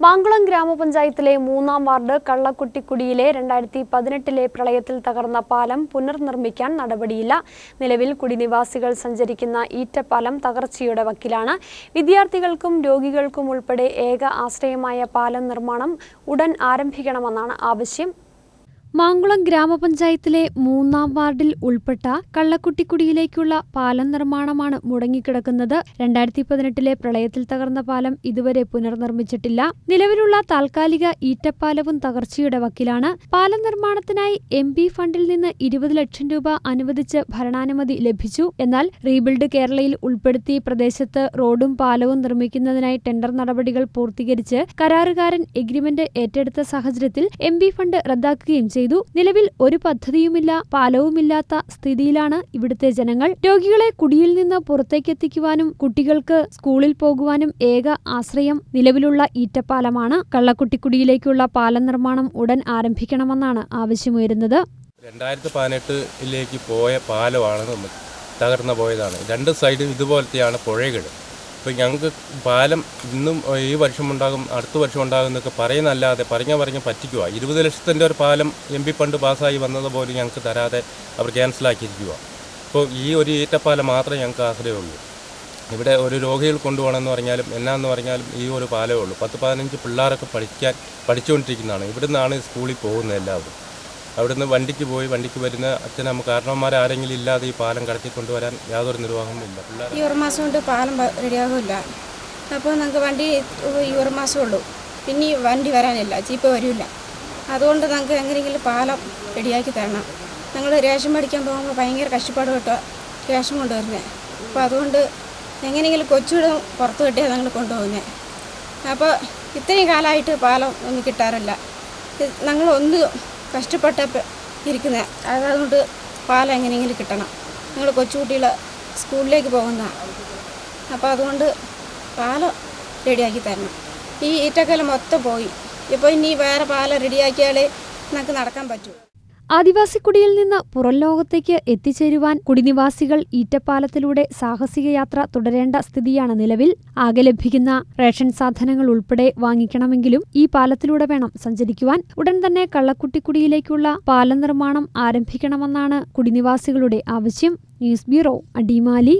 മാങ്കുളം ഗ്രാമപഞ്ചായത്തിലെ മൂന്നാം വാർഡ് കള്ളക്കുട്ടിക്കുടിയിലെ രണ്ടായിരത്തി പതിനെട്ടിലെ പ്രളയത്തിൽ തകർന്ന പാലം പുനർനിർമ്മിക്കാൻ നടപടിയില്ല. നിലവിൽ കുടിനിവാസികൾ സഞ്ചരിക്കുന്ന ഈറ്റപ്പാലം തകർച്ചയുടെ വക്കിലാണ്. വിദ്യാർത്ഥികൾക്കും രോഗികൾക്കും ഉൾപ്പെടെ ഏക ആശ്രയമായ പാലം നിർമ്മാണം ഉടൻ ആരംഭിക്കണമെന്നാണ് ആവശ്യം. മാങ്കുളം ഗ്രാമപഞ്ചായത്തിലെ മൂന്നാം വാർഡിൽ ഉൾപ്പെട്ട കള്ളക്കുട്ടിക്കുടിയിലേക്കുള്ള പാലം നിർമ്മാണമാണ് മുടങ്ങിക്കിടക്കുന്നത്. രണ്ടായിരത്തി പതിനെട്ടിലെ പ്രളയത്തിൽ തകർന്ന പാലം ഇതുവരെ പുനർനിർമ്മിച്ചിട്ടില്ല. നിലവിലുള്ള താൽക്കാലിക ഈറ്റപ്പാലവും തകർച്ചയുടെ വക്കിലാണ്. പാലം നിർമ്മാണത്തിനായി എം ഫണ്ടിൽ നിന്ന് ഇരുപത് ലക്ഷം രൂപ അനുവദിച്ച് ഭരണാനുമതി ലഭിച്ചു. എന്നാൽ റീബിൽഡ് കേരളയിൽ ഉൾപ്പെടുത്തി പ്രദേശത്ത് റോഡും പാലവും നിർമ്മിക്കുന്നതിനായി ടെൻഡർ നടപടികൾ പൂർത്തീകരിച്ച് കരാറുകാരൻ എഗ്രിമെന്റ് ഏറ്റെടുത്ത സാഹചര്യത്തിൽ എം ഫണ്ട് റദ്ദാക്കുകയും ചെയ്തു. നിലവിൽ ഒരു പദ്ധതിയുമില്ല പാലവുമില്ലാത്ത സ്ഥിതിയിലാണ് ഇവിടുത്തെ ജനങ്ങൾ. രോഗികളെ കുടിയിൽ നിന്ന് പുറത്തേക്കെത്തിക്കുവാനും കുട്ടികൾക്ക് സ്കൂളിൽ പോകുവാനും ഏക ആശ്രയം നിലവിലുള്ള ഈറ്റപ്പാലമാണ്. കള്ളക്കുട്ടിക്കുടിയിലേക്കുള്ള പാലം നിർമ്മാണം ഉടൻ ആരംഭിക്കണമെന്നാണ് ആവശ്യമുയരുന്നത്. രണ്ടായിരത്തി പതിനെട്ടിലേക്ക് പോയ പാലമാണ് തകർന്നു പോയതാണ് രണ്ട് സൈഡും ഇതുപോലത്തെയാണ് പുഴകൾ. അപ്പോൾ ഞങ്ങൾക്ക് പാലം ഇന്നും ഈ വർഷം ഉണ്ടാകും അടുത്ത വർഷം ഉണ്ടാകും എന്നൊക്കെ പറയുന്നല്ലാതെ പറഞ്ഞ പറഞ്ഞ് പറ്റിക്കുക ഇരുപത് ലക്ഷത്തിന്റെ ഒരു പാലം എം പി ഫണ്ട് പാസ്സായി വന്നതുപോലും ഞങ്ങൾക്ക് തരാതെ അവർ ക്യാൻസലാക്കിയിരിക്കുക അപ്പോൾ ഈ ഒരു ഈറ്റപ്പാലം മാത്രമേ ഞങ്ങൾക്ക് ആശ്രയമുള്ളൂ. ഇവിടെ ഒരു രോഗികൾ കൊണ്ടുപോകണമെന്ന് പറഞ്ഞാലും എന്നാന്ന് പറഞ്ഞാലും ഈ ഒരു പാലമേ ഉള്ളൂ. പത്ത് പതിനഞ്ച് പിള്ളേരൊക്കെ പഠിക്കാൻ പഠിച്ചുകൊണ്ടിരിക്കുന്നതാണ്. ഇവിടെ നിന്നാണ് സ്കൂളിൽ പോകുന്നത് എല്ലാവരും. അവിടുന്ന് വണ്ടിക്ക് പോയി വണ്ടിക്ക് വരുന്ന അച്ഛനമ്മ കാരണവന്മാർ ആരെങ്കിലും ഇല്ലാതെ ഈ പാലം കടത്തി കൊണ്ടുവരാൻ യാതൊരു നിർവാഹവും ഇല്ല ഈ ഒരു മാസം കൊണ്ട് പാലം റെഡിയാകില്ല അപ്പോൾ നമുക്ക് വണ്ടി ഈ ഒരു മാസം ഉള്ളൂ. പിന്നെ വണ്ടി വരാനില്ല ചീപ്പ് വരില്ല. അതുകൊണ്ട് നമുക്ക് എങ്ങനെയെങ്കിലും പാലം റെഡിയാക്കി തരണം. ഞങ്ങൾ റേഷൻ മേടിക്കാൻ പോകുമ്പോൾ ഭയങ്കര കഷ്ടപ്പാട് കേട്ടോ റേഷൻ കൊണ്ടുവരുന്നത് അപ്പോൾ അതുകൊണ്ട് എങ്ങനെയെങ്കിലും കൊച്ചുവിടെ പുറത്ത് കിട്ടിയാൽ ഞങ്ങൾ കൊണ്ടുപോകുന്നത് അപ്പോൾ ഇത്രയും കാലമായിട്ട് പാലം ഒന്നും കിട്ടാറില്ല. ഞങ്ങളൊന്ന് കഷ്ടപ്പെട്ട ഇരിക്കുന്ന. അതുകൊണ്ട് പാൽ എങ്ങനെയെങ്കിലും കിട്ടണം. നിങ്ങൾ കൊച്ചുകുട്ടികൾ സ്കൂളിലേക്ക് പോകുന്നതാണ് അപ്പോൾ അതുകൊണ്ട് പാൽ റെഡിയാക്കി തരണം. ഈ ഈറ്റക്കല മൊത്തം പോയി. ഇപ്പോൾ ഇനി വേറെ പാൽ റെഡിയാക്കിയാലേ നമുക്ക് നടക്കാൻ പറ്റൂ. ആദിവാസിക്കുടിയിൽ നിന്ന് പുറം ലോകത്തേക്ക് എത്തിച്ചേരുവാൻ കുടിനിവാസികൾ ഈറ്റപ്പാലത്തിലൂടെ സാഹസിക യാത്ര തുടരേണ്ട സ്ഥിതിയാണ് നിലവിൽ. ആകെ ലഭിക്കുന്ന റേഷൻ സാധനങ്ങൾ ഉൾപ്പെടെ വാങ്ങിക്കണമെങ്കിലും ഈ പാലത്തിലൂടെ വേണം സഞ്ചരിക്കുവാൻ. ഉടൻ തന്നെ കള്ളക്കുട്ടിക്കുടിയിലേക്കുള്ള പാലം നിർമ്മാണം ആരംഭിക്കണമെന്നാണ് കുടിനിവാസികളുടെ ആവശ്യം. News bureau Adimali.